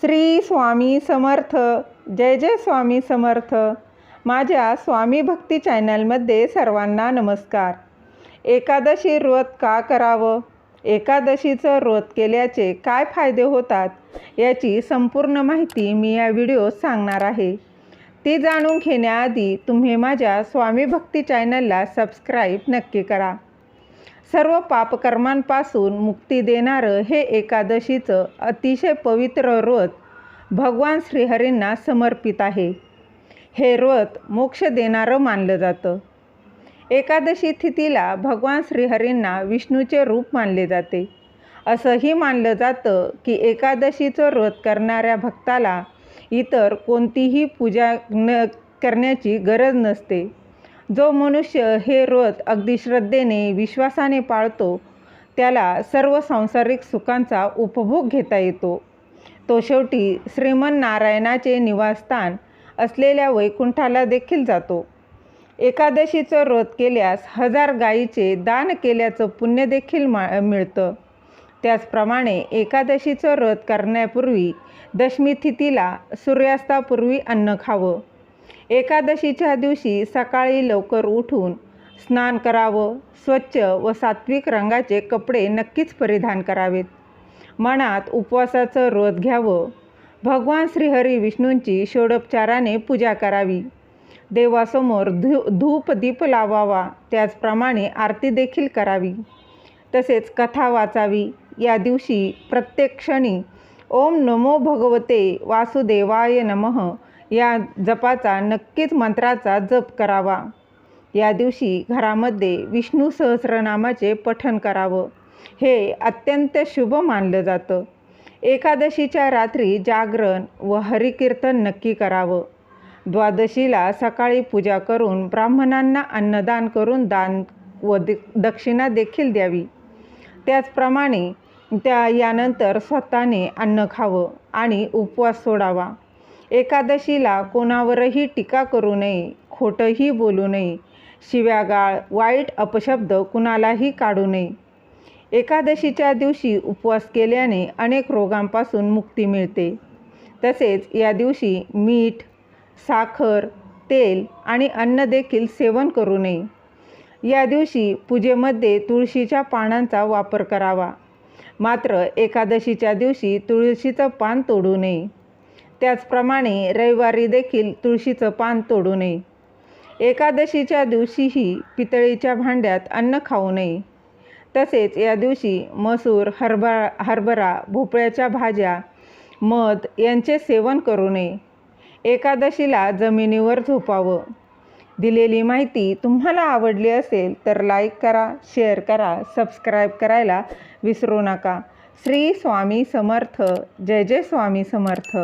श्री स्वामी समर्थ जय जय स्वामी समर्थ. माझ्या स्वामी भक्ती चॅनलमध्ये सर्वांना नमस्कार. एकादशी व्रत का करावं? एकादशीचं व्रत केल्याचे काय फायदे होतात? याची संपूर्ण माहिती मी या व्हिडिओत सांगणार आहे. ती जाणून घेण्याआधी तुम्ही माझ्या स्वामी भक्ती चॅनलला सबस्क्राईब नक्की करा. सर्व पापकर्मांपासून मुक्ती देणारं हे एकादशीचं अतिशय पवित्र व्रत भगवान श्रीहरींना समर्पित आहे. हे व्रत मोक्ष देणारं मानलं जातं. एकादशी तिथीला भगवान श्रीहरींना विष्णूचे रूप मानले जाते. असंही मानलं जातं की एकादशीचं व्रत करणाऱ्या भक्ताला इतर कोणतीही पूजा न करण्याची गरज नसते. जो मनुष्य हे व्रत अगदी श्रद्धेने विश्वासाने पाळतो त्याला सर्व सांसारिक सुखांचा उपभोग घेता येतो. तो शेवटी श्रीमन नारायणाचे निवासस्थान असलेल्या वैकुंठाला देखील जातो. एकादशीचं व्रत केल्यास हजार गायीचे दान केल्याचं पुण्य देखील मा मिळतं. त्याचप्रमाणे एकादशीचं व्रत करण्यापूर्वी दशमी तिथीला सूर्यास्तापूर्वी अन्न खावं. एकादशीच्या दिवशी सकाळी लवकर उठून स्नान करावं स्वच्छ व सात्विक रंगाचे कपडे नक्कीच परिधान करावेत. मनात उपवासाचं व्रत घ्यावं. भगवान श्रीहरी विष्णूंची षोडोपचाराने पूजा करावी. देवासमोर धू धूप दीप लावावा त्याचप्रमाणे आरती देखील करावी. तसेच कथा वाचावी. या दिवशी प्रत्येक क्षणी ओम नमो भगवते वासुदेवाय नमः या जपाचा नक्कीच मंत्राचा जप करावा. या दिवशी घरामध्ये विष्णू सहस्रनामाचे पठण करावं. हे अत्यंत शुभ मानलं जातं. एकादशीच्या रात्री जागरण व हरिकीर्तन नक्की करावं. द्वादशीला सकाळी पूजा करून ब्राह्मणांना अन्नदान करून दान व दि दक्षिणा देखील द्यावी. त्याचप्रमाणे त्या यानंतर स्वतःने अन्न खावं आणि उपवास सोडावा. एकादशीला कोणावरही टीका करू नये खोटंही बोलू नये. शिव्यागाळ वाईट अपशब्द कुणालाही काढू नये. एकादशीच्या दिवशी उपवास केल्याने अनेक रोगांपासून मुक्ती मिळते. तसेच या दिवशी मीठ साखर तेल आणि अन्न देखील सेवन करू नये. या दिवशी पूजेमध्ये तुळशीच्या पानांचा वापर करावा. मात्र एकादशीच्या दिवशी तुळशीचं पान तोडू नये. त्याचप्रमाणे रविवारी देखील तुळशीचं पान तोडू नये. एकादशीच्या दिवशीही पितळीच्या भांड्यात अन्न खाऊ नये. तसेच या दिवशी मसूर हरभरा हरभरा भोपळ्याच्या भाज्या मध यांचे सेवन करू नये. एकादशीला जमिनीवर झोपावं. दिलेली माहिती तुम्हाला आवडली असेल तर लाईक करा शेअर करा सबस्क्राईब करायला विसरू नका. श्री स्वामी समर्थ. जय जय स्वामी समर्थ.